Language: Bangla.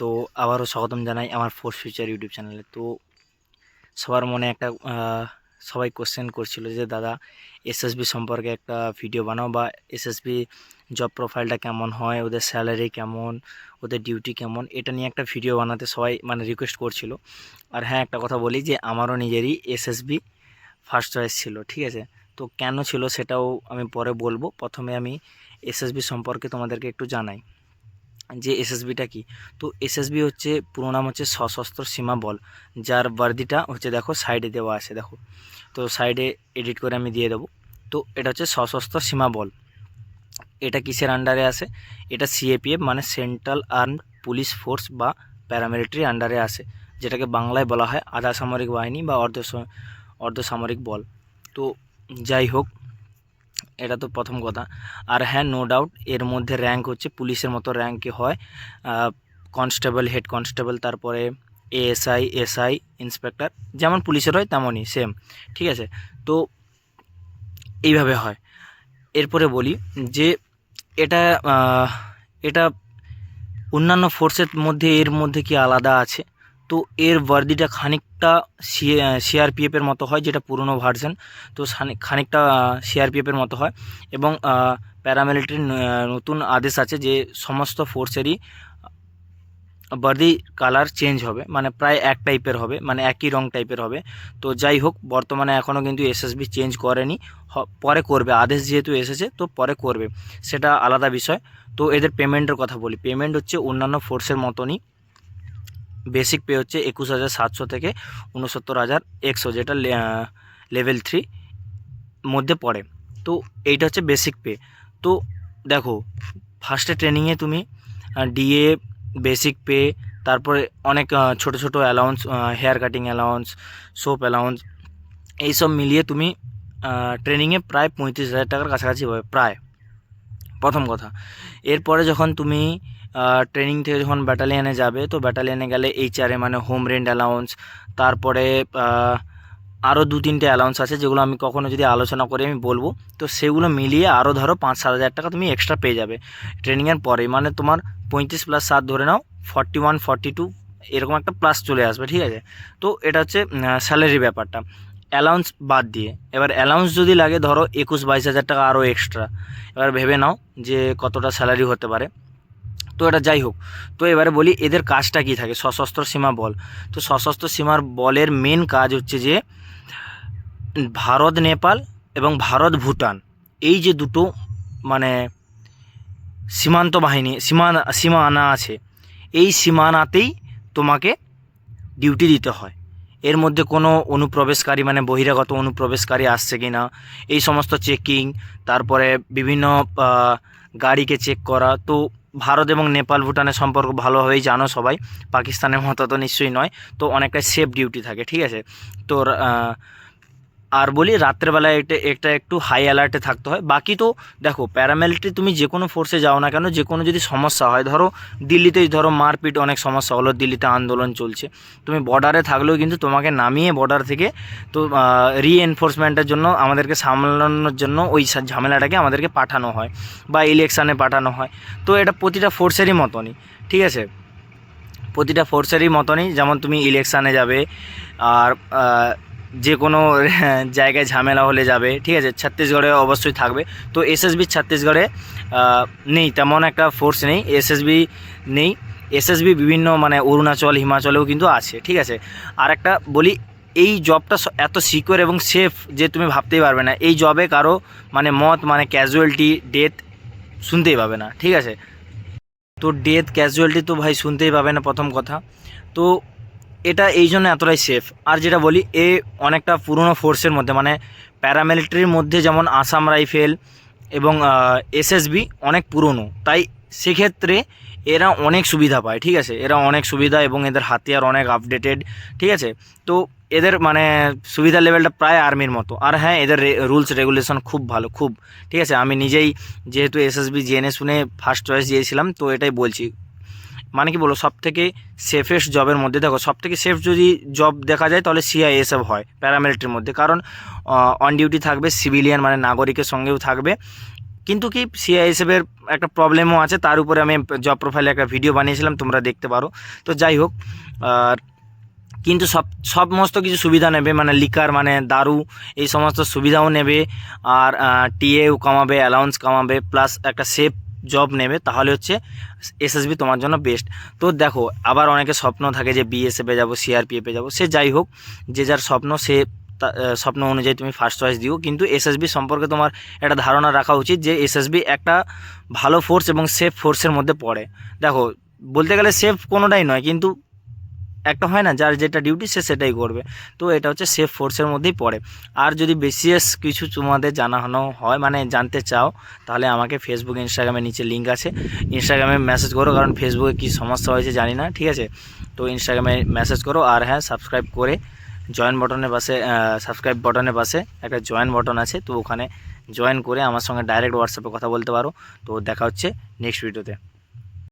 তো আবারও স্বাগতম জানাই আমার ফোর ফিউচার ইউটিউব চ্যানেলে তো সবার মনে একটা সবাই কোশ্চেন করছিল যে, দাদা এসএসবি সম্পর্কে একটা ভিডিও বানাও বা এসএসবি জব প্রোফাইলটা কেমন হয়, ওদের স্যালারি কেমন, ওদের ডিউটি কেমন? এটা নিয়ে একটা ভিডিও বানাতে সবাই মানে রিকোয়েস্ট করছিল। আর হ্যাঁ একটা কথা বলি যে, আমারও নিজেরই এসএসবি ফার্স্ট চয়েস ছিল, ঠিক আছে? তো কেন ছিল সেটাও আমি পরে বলব। প্রথমে আমি এসএসবি সম্পর্কে তোমাদেরকে একটু জানাই। যে এসএসবিটা কি? তো এসএসবি হচ্ছে, পুরো নাম হচ্ছে সশস্ত্র সীমা বল। যার বার্দিটা হচ্ছে দেখো সাইডে দেওয়া আছে, দেখো। তো সাইডে এডিট করে আমি দিয়ে দেবো। তো এটা হচ্ছে সশস্ত্র সীমা বল। এটা কিসের আন্ডারে আসে এটা সিএপিএফ মানে সেন্ট্রাল আর্মড পুলিশ ফোর্স বা প্যারামিলিটারি আন্ডারে আসে যেটাকে বাংলায় বলা হয় আধা সামরিক বাহিনী বা অর্ধ অর্ধসামরিক বল। তো যাই হোক এটা তো প্রথম কথা। আর হ্যাঁ নো ডাউট এর মধ্যে র্যাঙ্ক হচ্ছে, পুলিশের মতো র্যাঙ্কে হয়। কনস্টেবল হেড কনস্টেবল তারপরে এএসআই এসআই ইন্সপেক্টর যেমন পুলিশের হয় তেমনই সেম ঠিক আছে? তো এইভাবে হয়। এরপরে বলি যে এটা এটা অন্যান্য ফোর্সের মধ্যে, এর মধ্যে কি আলাদা আছে? তো এর বর্দিটা খানিকটা সিআরপিএফের মতো হয়, যেটা পুরনো ভার্সন তো খানি- খানিকটা সিআরপিএফের মতো হয়। এবং প্যারামিলিটারির নতুন আদেশ আছে যে সমস্ত ফোর্সেরই বর্দি কালার চেঞ্জ হবে। মানে প্রায় এক টাইপের হবে মানে একই রং টাইপের হবে। তো যাই হোক, বর্তমানে এখনও কিন্তু এসএসবি চেঞ্জ করেনি। পরে করবে। আদেশ যেহেতু এসেছে, তো পরে করবে। সেটা আলাদা বিষয়। তো এদের পেমেন্টের কথা বলি। পেমেন্ট হচ্ছে অন্যান্য ফোর্সের মতনই। বেসিক পে হচ্ছে একুশ হাজার সাতশো থেকে উনসত্তর হাজার একশো, যেটা লেভেল থ্রি মধ্যে পড়ে। তো এইটা হচ্ছে বেসিক পে তো দেখো ফার্স্টে ট্রেনিংয়ে তুমি ডিএ বেসিক পে তারপরে অনেক ছোট ছোট allowance hair cutting allowance soap allowance এইসব মিলিয়ে তুমি ট্রেনিংয়ে প্রায় পঁয়ত্রিশ হাজার টাকার কাছাকাছি হবে, প্রায়। প্রথম কথা। এরপরে যখন তুমি ট্রেনিং থেকে যখন ব্যাটালিয়ানে যাবে, তো ব্যাটালিয়ানে গেলে এইচআরএ মানে হোম রেন্ট অ্যালাউন্স তারপরে আরও দু তিনটে অ্যালাউন্স আছে যেগুলো আমি কখনো যদি আলোচনা করি আমি বলব। তো সেগুলো মিলিয়ে আরও ধরো পাঁচ সাত হাজার টাকা তুমি এক্সট্রা পেয়ে যাবে ট্রেনিংয়ের পরে মানে তোমার পঁয়ত্রিশ প্লাস সাত ধরে নাও ফর্টি ওয়ান ফর্টি টু এরকম একটা প্লাস চলে আসবে, ঠিক আছে? তো এটা হচ্ছে স্যালারি ব্যাপারটা। অ্যালাউন্স বাদ দিয়ে। এবার অ্যালাউন্স যদি লাগে ধরো একুশ বাইশ হাজার টাকা আরও এক্সট্রা এবার ভেবে নাও যে কতটা স্যালারি হতে পারে। তো এটা যাই হোক। তো এবারে বলি এদের কাজটা কি থাকে? সশস্ত্র সীমা বল। তো সশস্ত্র সীমার বলের মেন কাজ হচ্ছে যে, ভারত, নেপাল এবং ভারত, ভুটান এই যে দুটো মানে সীমান্ত বাহিনী সীমানা সীমানা আছে, এই সীমানাতেই তোমাকে ডিউটি দিতে হয়। এর মধ্যে কোনো অনুপ্রবেশকারী মানে বহিরাগত অনুপ্রবেশকারী আসছে কি না এই সমস্ত চেকিং তারপরে বিভিন্ন গাড়িকে চেক করা, তো ভারত এবং নেপাল ভুটানের সম্পর্ক ভালোভাবেই জানো সবাই। পাকিস্তানের মতো তো নিশ্চয়ই নয়। তো অনেকটাই সেফ ডিউটি থাকে ঠিক আছে? তো আহ, আর বলি রাত্রেবেলায় এটা একটা একটু হাই অ্যালার্টে থাকতে হয়। বাকি তো দেখো প্যারামিলিটারি তুমি যে কোনো ফোর্সে যাও না কেন, যে কোনো যদি সমস্যা হয়, ধরো দিল্লিতেই ধরো মারপিট অনেক সমস্যা হলো, দিল্লিতে আন্দোলন চলছে। তুমি বর্ডারে থাকলেও কিন্তু তোমাকে নামিয়ে বর্ডার থেকে তো রিএনফোর্সমেন্টের জন্য আমাদেরকে সামলানোর জন্য ওই ঝামেলাটাকে আমাদেরকে পাঠানো হয় বা ইলেকশানে পাঠানো হয়। তো এটা প্রতিটা ফোর্সেরই মতনই, ঠিক আছে? প্রতিটা ফোর্সেরই মতনই, যেমন তুমি ইলেকশানে যাবে, আর যে কোনো জায়গায় ঝামেলা হলে যাবে, ঠিক আছে? ছত্তিশগড়ে অবশ্যই থাকবে। তো এসএসবি ছত্তিশগড়ে নেই, তেমন একটা ফোর্স নেই। এসএসবি নেই। এসএসবি বিভিন্ন মানে অরুণাচল, হিমাচলেও কিন্তু আছে, ঠিক আছে? আর একটা বলি, এই জবটা এত সিকিওর এবং সেফ যে তুমি ভাবতেই পারবে না। এই জবে কারও মানে মত মানে ক্যাজুয়ালিটি ডেথ শুনতেই পাবে না, ঠিক আছে? তো ডেথ ক্যাজুয়ালিটি তো ভাই শুনতেই পাবে না প্রথম কথা। তো এটা এই জন্য এতটাই সেফ আর যেটা বলি, এ অনেকটা পুরনো ফোর্সের মধ্যে মানে প্যারামিলিটারির মধ্যে যেমন আসাম রাইফেল এবং এসএসবি অনেক পুরনো। তাই সেক্ষেত্রে এরা অনেক সুবিধা পায়, ঠিক আছে? এরা অনেক সুবিধা এবং এদের হাতিয়ার অনেক আপডেটেড ঠিক আছে? তো এদের মানে সুবিধা লেভেলটা প্রায় আর্মির মতো। আর হ্যাঁ এদের রুলস রেগুলেশন খুব ভালো, খুব, ঠিক আছে? আমি নিজেই যেহেতু এসএসবি জেনে শুনে ফার্স্ট চয়েস দিয়েছিলাম, তো এটাই বলছি। মানে কি বলো সব থেকে সেফেস্ট জবের মধ্যে, দেখো সব থেকে সেফ যদি জব দেখা যায়, তাহলে সিআইএসএফ হয় প্যারামিলিটারির মধ্যে। কারণ অন ডিউটি থাকবে সিভিলিয়ান মানে নাগরিকের সঙ্গেও থাকবে। কিন্তু কি সিআইএসএফের একটা প্রবলেমও আছে, তার উপরে আমি জব প্রোফাইলে একটা ভিডিও বানিয়েছিলাম, তোমরা দেখতে পারো। তো যাই হোক, আর কিন্তু সব, সমস্ত কিছু সুবিধা নেবে মানে লিকার মানে দারু, এই সমস্ত সুবিধাও নেবে, আর টিএও কমাবে অ্যালাউন্স কমাবে প্লাস একটা সেফ জব নেবে, তাহলে হচ্ছে এসএসবি তোমার জন্য বেস্ট তো দেখো, আবার অনেকে স্বপ্ন থাকে যে বিএসএফে যাব সিআরপিএফে যাব, সে যাই হোক, যে যার স্বপ্ন, সে স্বপ্ন অনুযায়ী তুমি ফার্স্ট চয়েস দিও। কিন্তু এসএসবি সম্পর্কে তোমার একটা ধারণা রাখা উচিত যে এসএসবি একটা ভালো ফোর্স এবং সেফ ফোর্সের মধ্যে পড়ে। দেখো, বলতে গেলে সেফ কোনোটাই নয়, কিন্তু একটা হয় না, যার যেটা ডিউটি সে সেটাই করবে। তো এটা হচ্ছে সেফ ফোর্সের মধ্যেই পড়ে। আর যদি বিশেষ কিছু তোমাদের জানানো হয় মানে জানতে চাও, তাহলে আমাকে ফেসবুক ইনস্টাগ্রামে নিচে লিঙ্ক আছে। ইনস্টাগ্রামে মেসেজ করো, কারণ ফেসবুকে কী সমস্যা হয়েছে জানি না, ঠিক আছে? তো ইনস্টাগ্রামে মেসেজ করো, আর হ্যাঁ সাবস্ক্রাইব করে জয়েন বাটনের পাশে সাবস্ক্রাইব বাটনের পাশে একটা জয়েন বাটন আছে। তো ওখানে জয়েন করে আমার সঙ্গে ডাইরেক্ট হোয়াটসঅ্যাপে কথা বলতে পারো। তো দেখা হচ্ছে নেক্সট ভিডিওতে